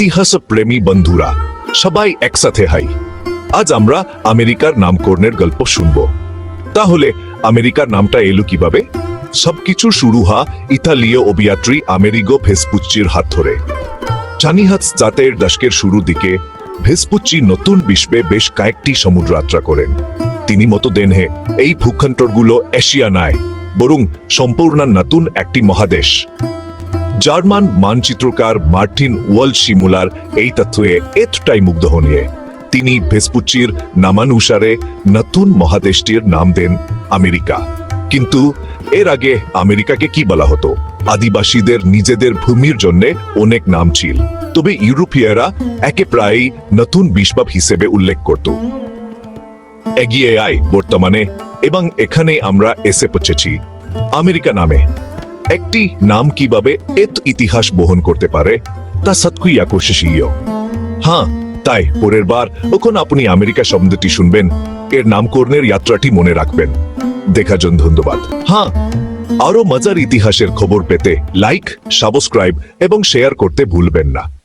ইতিহাস প্রেমী বন্ধুরা, সবাই একসাথে হাই। আজ আমরা আমেরিকার নামকরণের গল্প শুনব। তাহলে, আমেরিকার নামটা এলো কীভাবে? সবকিছু শুরু হা ইতালীয় অভিযাত্রী আমেরিগো ভেসপুচ্চির হাত ধরে। চানিহাত জাতের দশকের শুরু দিকে, ভেসপুচ্চি নতুন বিশ্বে বেশ কয়েকটি সমুদ্র যাত্রা করেন। তিনি মতো দেনহে এই ভূখণ্ডগুলো এশিয়া নয় বরং সম্পূর্ণ নতুন একটি মহাদেশ। জার্মান মানচিত্রকার মার্টিন ওয়াল শিমুলার এই তথ্যে এতটাই মুগ্ধ হনিয়ে তিনি ভেসপুচ্চির নামানুসারে নতুন মহাদেশটির নাম দেন আমেরিকা। কিন্তু এর আগে আমেরিকাকে কি বলা হতো? আদিবাসীদের নিজেদের ভূমির জন্য অনেক নাম ছিল। তবে ইউরোপীয়রা একে প্রায় নতুন বিশ্বপ হিসেবে উল্লেখ করত। এগিয়ে আয় বর্তমানে এবং এখানে আমরা এসে পৌঁছেছি। আমেরিকা নামে। একটি নাম কীভাবে এত ইতিহাস বহন করতে পারে, তা সৎকুই আকর্ষণীয় হ্যাঁ তাই, পরের বার ওখন আপনি আমেরিকা শব্দটি শুনবেন। এর নামকরণের যাত্রাটি মনে রাখবেন। দেখার জন্য ধন্যবাদ। হ্যাঁ আরও মজার ইতিহাসের খবর পেতে লাইক সাবস্ক্রাইব এবং শেয়ার করতে ভুলবেন না।